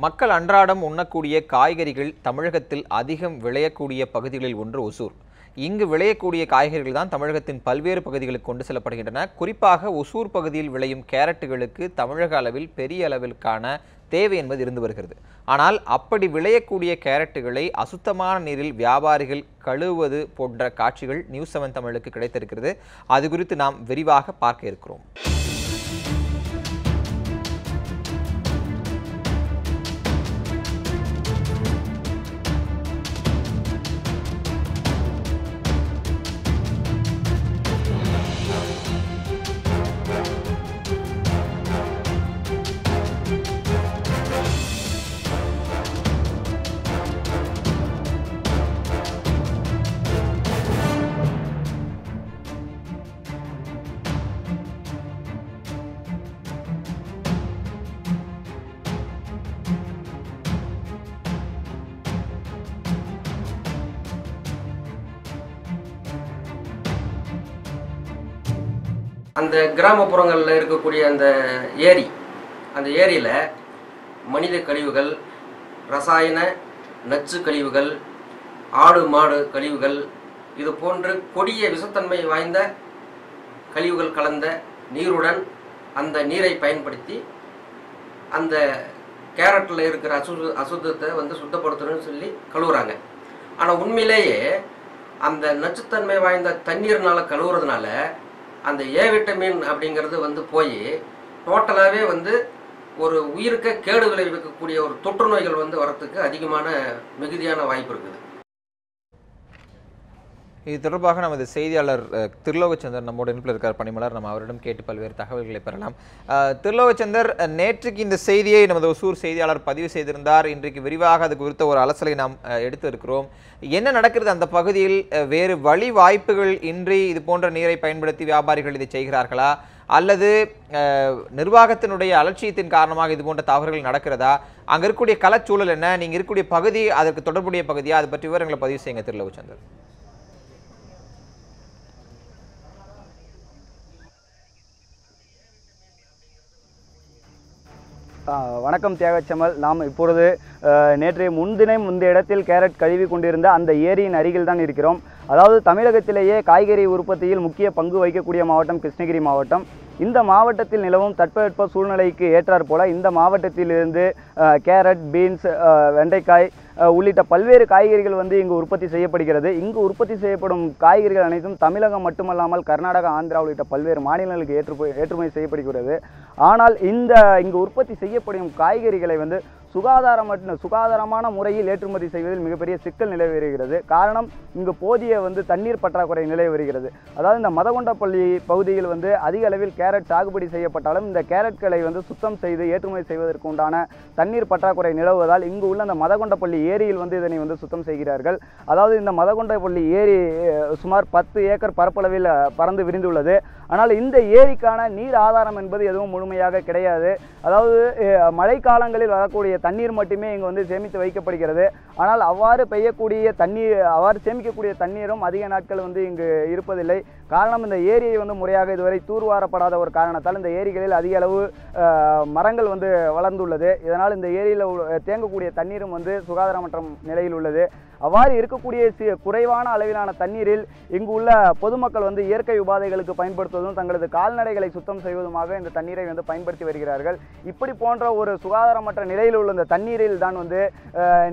மக்கள் அன்றாடம் உண்ணக்கூடிய காய்கறிகள் தமிழகத்தில் அதிகம் விளையக்கூடிய பகுதிகளில் ஒன்று ஒசூர். இங்கு விளையக்கூடிய காய்கறிகள் தான் தமிழகத்தின் பல்வேறு பகுதிகளுக்கு கொண்டு செல்லப்படுகின்றன. குறிப்பாக ஒசூர் பகுதியில் விளையும் கேரட்டுகளுக்கு தமிழக அளவில் பெரிய அளவிற்கான தேவை என்பது இருந்து வருகிறது. ஆனால் அப்படி விளையக்கூடிய கேரட்டுகளை அசுத்தமான நீரில் வியாபாரிகள் கழுவுவது போன்ற காட்சிகள் நியூஸ் செவன் தமிழுக்கு கிடைத்திருக்கிறது. அது குறித்து நாம் விரிவாக பார்க்க இருக்கிறோம். அந்த கிராமப்புறங்களில் இருக்கக்கூடிய அந்த ஏரி அந்த ஏரியில் மனித கழிவுகள் ரசாயன நச்சு கழிவுகள் ஆடு மாடு கழிவுகள் இது போன்று கொடிய விஷத்தன்மை வாய்ந்த கழிவுகள் கலந்த நீருடன் அந்த நீரை பயன்படுத்தி அந்த கேரட்டில் இருக்கிற அசு அசுத்தத்தை வந்து சுத்தப்படுத்தணும்னு சொல்லி கழுவுறாங்க. ஆனால் உண்மையிலேயே அந்த நச்சுத்தன்மை வாய்ந்த தண்ணீர்னால் கழுவுறதுனால அந்த ஏ விட்டமின் அப்படிங்கிறது வந்து போய் டோட்டலாகவே வந்து ஒரு உயிருக்க கேடு விளைவிக்கக்கூடிய ஒரு தொற்று நோய்கள் வந்து வரத்துக்கு அதிகமான மிகுதியான வாய்ப்பு இருக்குது. இது தொடர்பாக நமது செய்தியாளர் திருலோகச்சந்தர் நம்மோட இணைப்பில் இருக்கார் பணிமலர். நம்ம அவரிடம் கேட்டு பல்வேறு தகவல்களை பெறலாம். திருலோகச்சந்தர் நேற்றுக்கு இந்த செய்தியை நமது ஒசூர் செய்தியாளர் பதிவு செய்திருந்தார். இன்றைக்கு விரிவாக அது குறித்த ஒரு அலசலை நாம் எடுத்து இருக்கிறோம் என்ன நடக்கிறது அந்த பகுதியில்? வேறு வழி வாய்ப்புகள் இன்றி இது போன்ற நீரை பயன்படுத்தி வியாபாரிகள் இதை செய்கிறார்களா? அல்லது நிர்வாகத்தினுடைய அலட்சியத்தின் காரணமாக இது போன்ற தவறுகள் நடக்கிறதா? அங்கே இருக்கக்கூடிய கலச்சூழல் என்ன? நீங்கள் இருக்கக்கூடிய பகுதி அதற்கு தொடர்புடைய பகுதியா? அதை பற்றி விவரங்களை பதிவு செய்யுங்க திருலோகச்சந்தர். வணக்கம் தேவச்சமல் நாம் இப்பொழுது நேற்று நேற்றைய முன்தினம் இந்த இடத்தில் கேரட் கழுவி கொண்டிருந்த அந்த ஏரியின் அருகில் தான் இருக்கிறோம். அதாவது தமிழகத்திலேயே காய்கறி உற்பத்தியில் முக்கிய பங்கு வகிக்கக்கூடிய மாவட்டம் கிருஷ்ணகிரி மாவட்டம். இந்த மாவட்டத்தில் நிலவும் தட்பவெட்ப சூழ்நிலைக்கு ஏற்றாற் போல இந்த மாவட்டத்திலிருந்து கேரட் பீன்ஸ் வெண்டைக்காய் உள்ளிட்ட பல்வேறு காய்கறிகள் வந்து இங்கு உற்பத்தி செய்யப்படுகிறது. இங்கு உற்பத்தி செய்யப்படும் காய்கறிகள் அனைத்தும் தமிழகம் மட்டுமல்லாமல் கர்நாடகா ஆந்திரா உள்ளிட்ட பல்வேறு மாநிலங்களுக்கு ஏற்று ஏற்றுமதி செய்யப்படுகிறது. ஆனால் இந்த இங்கு உற்பத்தி செய்யப்படும் காய்கறிகளை வந்து சுகாதாரமற்ற சுகாதாரமான முறையில் ஏற்றுமதி செய்வதில் மிகப்பெரிய சிக்கல் நிலவி வருகிறது காரணம் இங்கு போதிய வந்து தண்ணீர் பற்றாக்குறை நிலவி வருகிறது அதாவது இந்த மதகொண்டப்பள்ளி பகுதியில் வந்து அதிக அளவில் கேரட் சாகுபடி செய்யப்பட்டாலும் இந்த கேரட்களை வந்து சுத்தம் செய்து ஏற்றுமதி செய்வதற்கு உண்டான தண்ணீர் பற்றாக்குறை நிலவுவதால் இங்கு உள்ள அந்த மதகொண்டப்பள்ளி ஏரியில் வந்து இதனை வந்து சுத்தம் செய்கிறார்கள். அதாவது இந்த மதகொண்டப்பள்ளி ஏரி சுமார் பத்து ஏக்கர் பரப்பளவில் பறந்து விரிந்துள்ளது. ஆனால் இந்த ஏரிக்கான நீர் ஆதாரம் என்பது எதுவும் முழுமையாக கிடையாது. அதாவது மழைக்காலங்களில் வரக்கூடிய தண்ணீர் மட்டுமே இங்கு வந்து சேமித்து வைக்கப்படுகிறது. ஆனால் அவ்வாறு பெய்யக்கூடிய தண்ணீர் அவ்வாறு சேமிக்கக்கூடிய தண்ணீரும் அதிக நாட்கள் வந்து இங்கு இருப்பதில்லை. காரணம் இந்த ஏரியை வந்து முறையாக இதுவரை தூர்வாரப்படாத ஒரு காரணத்தால் இந்த ஏரிகளில் அதிக அளவு மரங்கள் வந்து வளர்ந்துள்ளது. இதனால் இந்த ஏரியில் தேங்கக்கூடிய தண்ணீரும் வந்து சுகாதாரமற்ற நிலையில் உள்ளது. அவ்வாறு இருக்கக்கூடிய சி குறைவான அளவிலான தண்ணீரில் இங்கு உள்ள பொதுமக்கள் வந்து இயற்கை உபாதைகளுக்கு பயன்படுத்துவதும் தங்களது கால்நடைகளை சுத்தம் செய்வதுமாக இந்த தண்ணீரை வந்து பயன்படுத்தி வருகிறார்கள். இப்படி போன்ற ஒரு சுகாதாரமற்ற நிலையில் உள்ள இந்த தண்ணீரில் தான் வந்து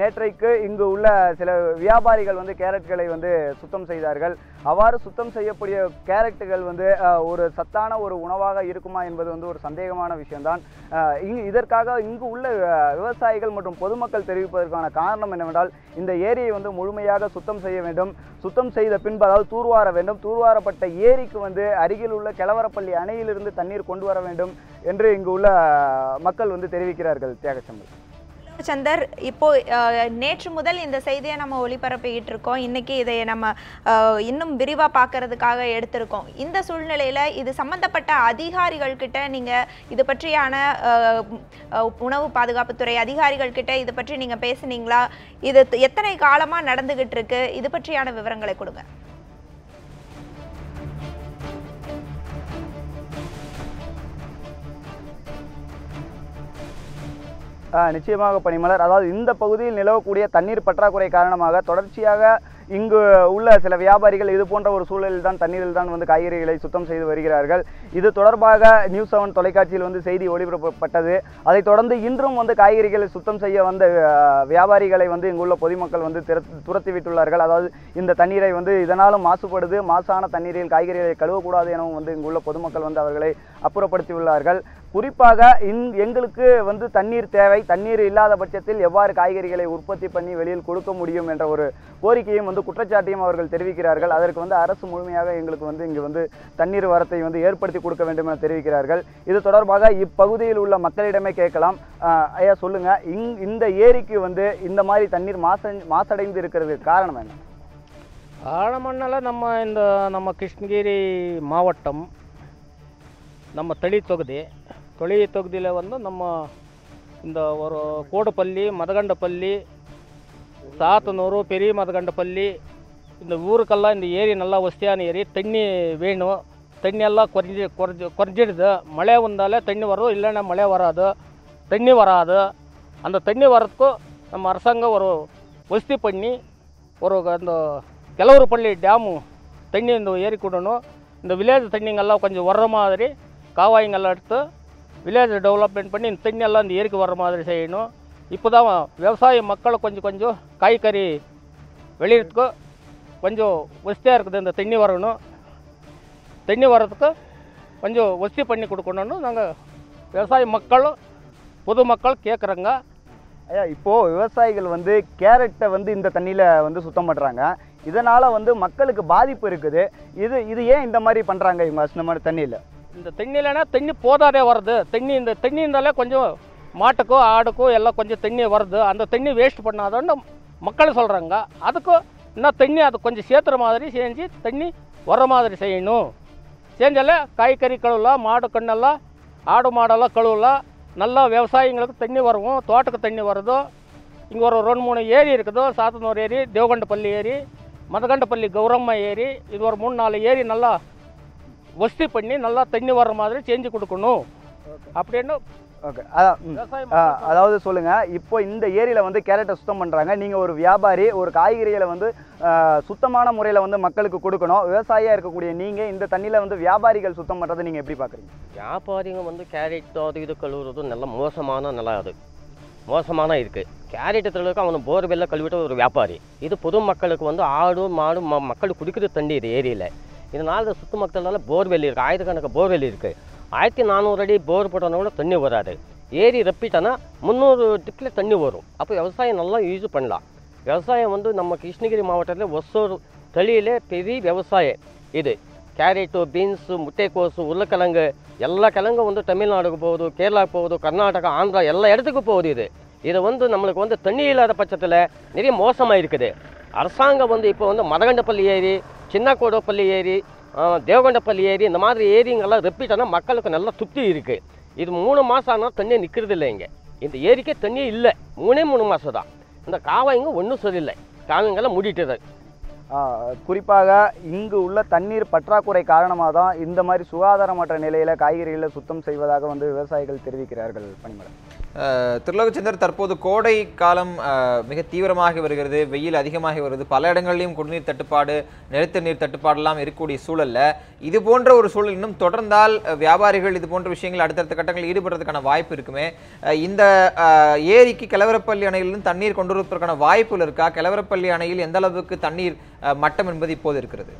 நேற்றைக்கு இங்கு உள்ள சில வியாபாரிகள் வந்து கேரட்களை வந்து சுத்தம் செய்தார்கள். அவ்வாறு சுத்தம் செய்யக்கூடிய கேரட்டுகள் வந்து ஒரு சத்தான ஒரு உணவாக இருக்குமா என்பது வந்து ஒரு சந்தேகமான விஷயம்தான். இங்கு இதற்காக இங்கு உள்ள விவசாயிகள் மற்றும் பொதுமக்கள் தெரிவிப்பதற்கான காரணம் என்னவென்றால் இந்த ஏரியை வந்து முழுமையாக சுத்தம் செய்ய வேண்டும். சுத்தம் செய்த பின்பு அதாவது தூர்வார வேண்டும். தூர்வாரப்பட்ட ஏரிக்கு வந்து அருகில் உள்ள கிளவரப்பள்ளி அணையிலிருந்து தண்ணீர் கொண்டு வர வேண்டும் என்று இங்கு உள்ள மக்கள் வந்து தெரிவிக்கிறார்கள் தியாகச்சம்பல். சந்தர் இப்போ நேற்று முதல் இந்த செய்தியை நம்ம ஒளிபரப்பிக்கிட்டு இருக்கோம் இன்னைக்கு இதை நம்ம இன்னும் விரிவாக பார்க்கறதுக்காக எடுத்திருக்கோம். இந்த சூழ்நிலையில் இது சம்பந்தப்பட்ட அதிகாரிகள் கிட்ட நீங்கள் இது பற்றியான உணவு பாதுகாப்புத்துறை அதிகாரிகள் கிட்ட இது பற்றி நீங்கள் பேசுனீங்களா? இது எத்தனை காலமாக நடந்துகிட்டு இருக்கு இது பற்றியான விவரங்களை கொடுங்க. நிச்சயமாக பனிமலர். அதாவது இந்த பகுதியில் நிலவக்கூடிய தண்ணீர் பற்றாக்குறை காரணமாக தொடர்ச்சியாக இங்கு உள்ள சில வியாபாரிகள் இது போன்ற ஒரு சூழலில் தான் தண்ணீரில் தான் வந்து காய்கறிகளை சுத்தம் செய்து வருகிறார்கள். இது தொடர்பாக நியூஸ் செவன் தொலைக்காட்சியில் வந்து செய்தி ஒளிபரப்பப்பட்டது. அதைத் தொடர்ந்து இன்றும் வந்து காய்கறிகளை சுத்தம் செய்ய வந்த வியாபாரிகளை வந்து இங்குள்ள பொதுமக்கள் வந்து துரத்தி விட்டுள்ளார்கள் அதாவது இந்த தண்ணீரை வந்து இதனாலும் மாசுபடுது. மாசான தண்ணீரில் காய்கறிகளை கழுவக்கூடாது எனவும் வந்து இங்குள்ள பொதுமக்கள் வந்து அவர்களை அப்புறப்படுத்தியுள்ளார்கள். குறிப்பாக இந் எங்களுக்கு வந்து தண்ணீர் தேவை. தண்ணீர் இல்லாத பட்சத்தில் எவ்வாறு காய்கறிகளை உற்பத்தி பண்ணி வெளியில் கொடுக்க முடியும் என்ற ஒரு கோரிக்கையும் வந்து குற்றச்சாட்டையும் அவர்கள் தெரிவிக்கிறார்கள். அதற்கு வந்து அரசு முழுமையாக எங்களுக்கு வந்து இங்கு வந்து தண்ணீர் வரத்தை வந்து ஏற்படுத்தி கொடுக்க வேண்டும் என தெரிவிக்கிறார்கள். இது தொடர்பாக இப்பகுதியில் உள்ள மக்களிடமே கேட்கலாம். ஐயா சொல்லுங்கள் இங் இந்த ஏரிக்கு வந்து இந்த மாதிரி தண்ணீர் மாச மாசடைந்து இருக்கிறதுக்கு காரணம் என்ன? காரணம்னால நம்ம இந்த நம்ம கிருஷ்ணகிரி மாவட்டம் நம்ம ತಳಿ தொகுதி ತೊಳಿ ತೊಗ್ದಿಲೆ ಒಂದು ನಮ್ಮ இந்த ஒரு கோடப்பள்ளி மதகண்டப்பள்ளி சாத்தனூர் பெரிய மதகண்டப்பள்ளி இந்த ஊருக்கெல்லாம் இந்த ஏரி நல்லா வசதியான ஏரி தண்ணி வேணும். தண்ணியெல்லாம் குறைஞ்சி குறைஞ்சி குறைஞ்சிடுது. மழை வந்தாலே தண்ணி வரும் இல்லைன்னா மழை வராது. தண்ணி வராது. அந்த தண்ணி வர்றதுக்கும் நம்ம அரசாங்கம் ஒரு வசதி பண்ணி ஒரு அந்த கிளவூர் பள்ளி டேமு தண்ணி இந்த ஏரி கூடணும் இந்த வில்லேஜ் தண்ணிங்கெல்லாம் கொஞ்சம் வர்ற மாதிரி காவாய்ங்கெல்லாம் எடுத்து வில்லேஜ் டெவலப்மெண்ட் பண்ணி இந்த இந்த ஏரிக்கு வர மாதிரி செய்யணும். இப்போ தான் விவசாய மக்களை கொஞ்சம் கொஞ்சம் காய்கறி வெளியிறதுக்கு கொஞ்சம் வசதியாக இருக்குது. இந்த தண்ணி வரணும். தண்ணி வர்றதுக்கு கொஞ்சம் வசதி பண்ணி கொடுக்கணும்னு நாங்கள் விவசாய மக்களும் பொதுமக்கள் கேட்குறோங்க ஐயா இப்போது விவசாயிகள் வந்து கேரட்டை வந்து இந்த தண்ணியில் வந்து சுத்தம் பண்ணுறாங்க இதனால் வந்து மக்களுக்கு பாதிப்பு இருக்குது. இது இது ஏன் இந்த மாதிரி பண்ணுறாங்க இவங்க இந்த மாதிரி இந்த தண்ணியிலனா தண்ணி போதாதே வருது தண்ணி இந்த தண்ணி இருந்தாலே கொஞ்சம் மாட்டுக்கோ ஆடுக்கோ எல்லாம் கொஞ்சம் தண்ணி வருது அந்த தண்ணி வேஸ்ட் பண்ணாதோன்னு மக்கள் சொல்கிறாங்க அதுக்கும் இன்னும் தண்ணி அது கொஞ்சம் சேர்த்துற மாதிரி செஞ்சு தண்ணி வர மாதிரி செய்யணும். செஞ்சாலே காய்கறி கழுவலாம் மாடு கண்ணெல்லாம் ஆடு மாடெல்லாம் கழுவலாம் நல்லா விவசாயிங்களுக்கு தண்ணி வரும் தோட்டக்கு தண்ணி வருதோ இங்கே ஒரு ரெண்டு மூணு ஏரி இருக்குதோ சாத்தனூர் ஏரி தேவகண்டப்பள்ளி ஏரி மதகண்டப்பள்ளி கௌரம்மா ஏரி இது ஒரு மூணு நாலு ஏரி நல்லா வசதி பண்ணி நல்லா தண்ணி வர்ற மாதிரி செஞ்சு கொடுக்கணும். அப்படின்னு ஓகே. அதான் அதாவது சொல்லுங்க இப்போ இந்த ஏரியில வந்து கேரட்டை சுத்தம் பண்றாங்க. நீங்க ஒரு வியாபாரி ஒரு காய்கறிகளை வந்து சுத்தமான முறையில் வந்து மக்களுக்கு கொடுக்கணும். விவசாயியா இருக்கக்கூடிய நீங்க இந்த தண்ணியில வந்து வியாபாரிகள் சுத்தம் பண்றதை நீங்க எப்படி பாக்குறீங்க? வியாபாரிங்க வந்து கேரட் அது இது கழுவுறது நல்ல மோசமான நில அது மோசமான இருக்குது கேரட் தொழிலுக்கு அவன் போர்வெல்ல கழுவிட்ட ஒரு வியாபாரி. இது பொதுமக்களுக்கு வந்து ஆடு மாடு ம மக்கள் குடிக்கிற தண்ணி இது ஏரியில். இதனால் இந்த சுற்று மக்களால் போர்வெல் இருக்குது ஆயிரக்கணக்கு போர்வெல் இருக்குது ஆயிரத்தி நானூறு அடி போர் போட்டோன்னா கூட தண்ணி வராது. ஏரி ரப்பிட்டோன்னா முந்நூறு டிக்கில் தண்ணி வரும். அப்போ விவசாயம் நல்லா யூஸ் பண்ணலாம். விவசாயம் வந்து நம்ம கிருஷ்ணகிரி மாவட்டத்தில் ஒசூர் தளியில் பெரிய விவசாயம் இது. கேரட்டு பீன்ஸு முட்டைக்கோசு உருளைக்கிழங்கு எல்லா கிழங்கும் வந்து தமிழ்நாடுக்கு போகுது கேரளா போகுது கர்நாடகா ஆந்திரா எல்லா இடத்துக்கும் போகுது இது. இது வந்து நம்மளுக்கு வந்து தண்ணி இல்லாத பட்சத்தில் நிறைய மோசமாக இருக்குது அரசாங்கம் வந்து இப்போ வந்து மதகண்டப்பள்ளி ஏரி சின்னக்கோடப்பள்ளி ஏரி தேவகண்டப்பள்ளி ஏரி இந்த மாதிரி ஏரிங்கெல்லாம் ஆனால் மக்களுக்கு நல்லா திருப்தி இருக்குது இது மூணு மாதம் ஆனால் தண்ணியை நிற்கிறது இல்லை இங்கே. இந்த ஏரிக்கே தண்ணி இல்லை. மூணே மூணு மாதம் தான். இந்த காவாய்ங்க ஒன்றும் சரியில்லை. காவங்கெல்லாம் மூடிட்டுது. குறிப்பாக இங்கு உள்ள தண்ணீர் பற்றாக்குறை காரணமாக தான் இந்த மாதிரி சுகாதாரமற்ற நிலையில் காய்கறிகளை சுத்தம் செய்வதாக வந்து விவசாயிகள் தெரிவிக்கிறார்கள் பணிமலை திருலோகச்சந்தர் தற்போது கோடை காலம் மிக தீவிரமாகி வருகிறது வெயில் அதிகமாகி வருது. பல இடங்கள்லையும் குடிநீர் தட்டுப்பாடு நிலத்த நீர் தட்டுப்பாடெல்லாம் இருக்கக்கூடிய சூழல்ல. இது போன்ற ஒரு சூழல் இன்னும் தொடர்ந்தால் வியாபாரிகள் இது போன்ற விஷயங்கள் அடுத்தடுத்த கட்டங்களில் ஈடுபடுறதுக்கான வாய்ப்பு இருக்குமே. இந்த ஏரிக்கு கிளவரப்பள்ளி அணையிலிருந்து தண்ணீர் கொண்டு வருவதற்கான வாய்ப்புகள் இருக்கா? கிளவரப்பள்ளி அணையில் எந்த அளவுக்கு தண்ணீர் மட்டம் என்பது இப்போது இருக்கிறது?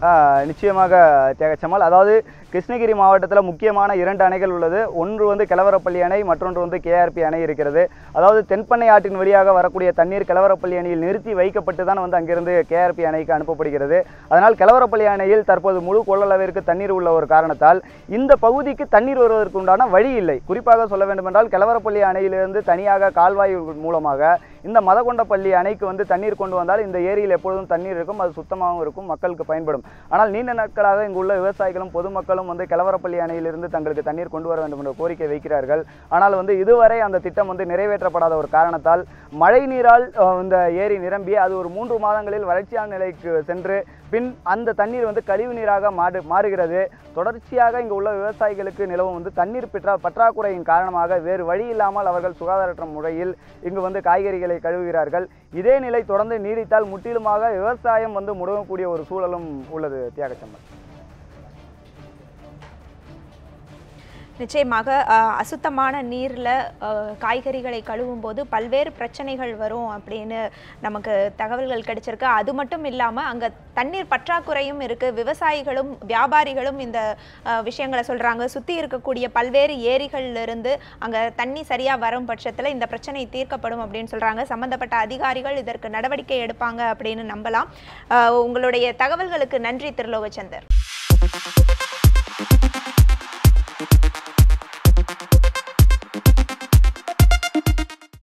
ஆ, நிச்சயமாக தியாகச்சம்மாள். அதாவது கிருஷ்ணகிரி மாவட்டத்தில் முக்கியமான இரண்டு அணைகள் உள்ளது. ஒன்று வந்து கிளவரப்பள்ளி அணை மற்றொன்று வந்து கேஆர்பி அணை இருக்கிறது. அதாவது தென்பண்ணை ஆற்றின் வழியாக வரக்கூடிய தண்ணீர் கிளவரப்பள்ளி அணையில் நிறுத்தி வைக்கப்பட்டு தான் வந்து அங்கிருந்து கேஆர்பி அணைக்கு அனுப்பப்படுகிறது. அதனால் கிளவரப்பள்ளி அணையில் தற்போது முழு கொள்ளளவிற்கு தண்ணீர் உள்ள ஒரு காரணத்தால் இந்த பகுதிக்கு தண்ணீர் வருவதற்கு உண்டான வழி இல்லை. குறிப்பாக சொல்ல வேண்டுமென்றால் கிளவரப்பள்ளி அணையிலிருந்து தனியாக கால்வாய் மூலமாக இந்த மதகொண்டப்பள்ளி அணைக்கு வந்து தண்ணீர் கொண்டு வந்தால் இந்த ஏரியில் எப்பொழுதும் தண்ணீர் இருக்கும் அது சுத்தமாகவும் இருக்கும் மக்களுக்கு பயன்படும். ஆனால் நீண்ட நாட்களாக இங்குள்ள விவசாயிகளும் பொதுமக்களும் மக்களும் வந்து கிளவரப்பள்ளி அணையிலிருந்து தங்களுக்கு தண்ணீர் கொண்டு வர வேண்டும் என்ற கோரிக்கை வைக்கிறார்கள். ஆனால் வந்து இதுவரை அந்த திட்டம் வந்து நிறைவேற்றப்படாத ஒரு காரணத்தால் மழை நீரால் இந்த ஏரி நிரம்பி அது ஒரு மூன்று மாதங்களில் வறட்சியான நிலைக்கு சென்று பின் அந்த தண்ணீர் வந்து கழிவு நீராக மாறு மாறுகிறது. தொடர்ச்சியாக இங்கு உள்ள விவசாயிகளுக்கு நிலவும் வந்து தண்ணீர் பெற்றா பற்றாக்குறையின் காரணமாக வேறு வழி இல்லாமல் அவர்கள் சுகாதாரற்ற முறையில் இங்கு வந்து காய்கறிகளை கழுவுகிறார்கள். இதே நிலை தொடர்ந்து நீடித்தால் முற்றிலுமாக விவசாயம் வந்து முடங்கக்கூடிய ஒரு சூழலும் உள்ளது தியாகச்சம்பன் நிச்சயமாக அசுத்தமான நீரில் காய்கறிகளை கழுவும் போது பல்வேறு பிரச்சனைகள் வரும் அப்படின்னு நமக்கு தகவல்கள் கிடைச்சிருக்கு. அது மட்டும் இல்லாமல் அங்கே தண்ணீர் பற்றாக்குறையும் இருக்குது விவசாயிகளும் வியாபாரிகளும் இந்த விஷயங்களை சொல்கிறாங்க சுற்றி இருக்கக்கூடிய பல்வேறு ஏரிகள்ல இருந்து அங்கே தண்ணி சரியாக வரும் பட்சத்தில் இந்த பிரச்சனை தீர்க்கப்படும் அப்படின்னு சொல்கிறாங்க சம்மந்தப்பட்ட அதிகாரிகள் இதற்கு நடவடிக்கை எடுப்பாங்க அப்படின்னு நம்பலாம். உங்களுடைய தகவல்களுக்கு நன்றி திருலோகச்சந்தர்